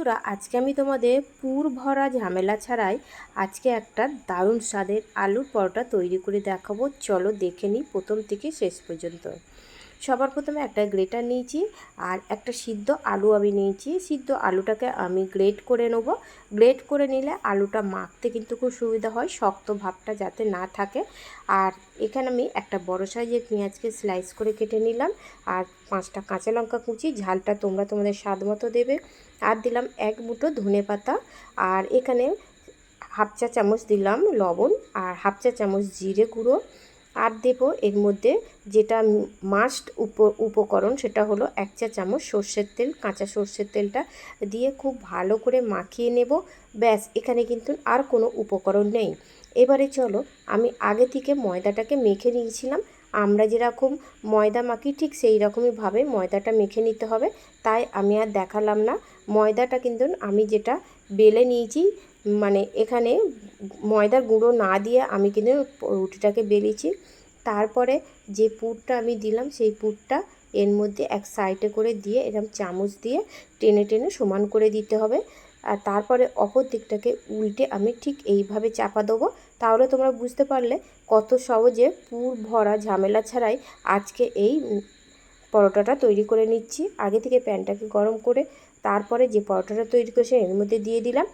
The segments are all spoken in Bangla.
বন্ধুরা, আজকে আমি তোমাদের পুর ভরা ঝামেলা ছাড়াই আজকে একটা দারুণ স্বাদের আলুর পরোটা তৈরি করে দেখাবো। চলো দেখে নিই প্রথম থেকে শেষ পর্যন্ত। সবার প্রথমে একটা গ্রেটার নিয়েছি আর একটা সিদ্ধ আলু আমি নিয়েছি। সিদ্ধ আলুটাকে আমি গ্রেট করে নেব। গ্রেট করে নিলে আলুটা মাখতে কিন্তু খুব সুবিধা হয়, শক্ত ভাবটা যাতে না থাকে। আর এখানে আমি একটা বড় সাইজের পেঁয়াজকে স্লাইস করে কেটে নিলাম। আর পাঁচটা কাঁচা লঙ্কা কুচি, ঝালটা তোমরা তোমাদের স্বাদ মতো দেবে। আর দিলাম এক মুঠো ধনে পাতা। আর এখানে হাফ চা চামচ দিলাম লবণ আর হাফ চা চামচ জিরে গুঁড়ো। আর দেবো এর মধ্যে যেটা মাস্ট উপ, উপকরণ সেটা হলো এক চা চামচ সর্ষের তেল, কাঁচা সর্ষের তেলটা দিয়ে খুব ভালো করে মাখিয়ে নেব। ব্যাস, এখানে কিন্তু আর কোনো উপকরণ নেই। এবারে চলো, আমি আগে থেকে ময়দাটাকে মেখে নিয়েছিলাম। আমরা যেরকম ময়দা মাখি, ঠিক সেই রকমইভাবে ময়দাটা মেখে নিতে হবে। তাই আমি আর দেখালাম না। ময়দাটা কিন্তু আমি যেটা বেলে নিয়েছি মানে এখানে ময়দার গুঁড়ো না দিয়ে আমি কিন্তু রুটিটাকে বেলেছি। তারপরে যে পুরটা আমি দিলাম, সেই পুরটা এর মধ্যে এক সাইডে করে দিয়ে এরকম চামচ দিয়ে টেনে টেনে সমান করে দিতে হবে। আর তারপরে অপর দিকটাকে উল্টে আমি ঠিক এইভাবে চাপা দেবো। তাহলে তোমরা বুঝতে পারলে কত সহজে পুর ভরা ঝামেলা ছাড়াই আজকে এই পরোটাটা তৈরি করে নিচ্ছি। আগে থেকে প্যানটাকে গরম করে তারপরে যে পরোটাটা তৈরি করেছে, এর মধ্যে দিয়ে দিলাম।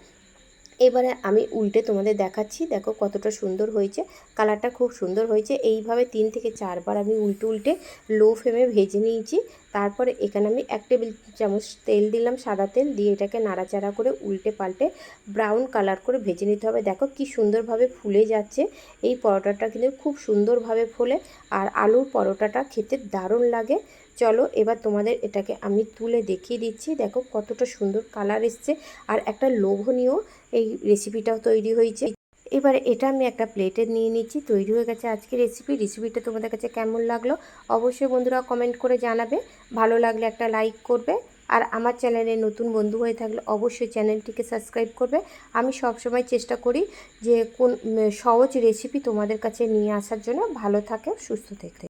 এবারে আমি উল্টে তোমাদের দেখাচ্ছি। দেখো কতটা সুন্দর হয়েছে। কালারটা খুব সুন্দর হয়েছে। এইভাবে তিন থেকে চারবার আমি উল্টে উল্টে লো ফ্লেমে ভেজে নিয়েছি। তারপরে এখানে আমি এক টেবিল চামচ তেল দিলাম, সাদা তেল দিয়ে এটাকে নাড়াচাড়া করে উল্টে পাল্টে ব্রাউন কালার করে ভেজে নিতে হবে। দেখো কি সুন্দরভাবে ফুলে যাচ্ছে। এই পরোটাটা কিন্তু খুব সুন্দরভাবে ফোলে আর আলুর পরোটাটা খেতে দারুণ লাগে। চলো এবার তোমাদের এটাকে আমি তুলে দেখিয়ে দিচ্ছি। দেখো কতটা সুন্দর কালার এসছে। আর একটা লোভনীয় এই রেসিপিটাও তৈরি হয়েছে। এবারে এটা আমি একটা প্লেটে নিয়ে নিচ্ছি, তৈরি হয়ে গেছে আজকের রেসিপি রেসিপিটা তোমাদের কাছে কেমন লাগল অবশ্যই বন্ধুরা কমেন্ট করে জানাবে। ভালো লাগলে একটা লাইক করবে। আর আমার চ্যানেলে নতুন বন্ধু হয়ে থাকলে অবশ্যই চ্যানেলটিকে সাবস্ক্রাইব করবে। আমি সবসময় চেষ্টা করি যে কোন সহজ রেসিপি তোমাদের কাছে নিয়ে আসার জন্য। ভালো থাকে, সুস্থ থেকে।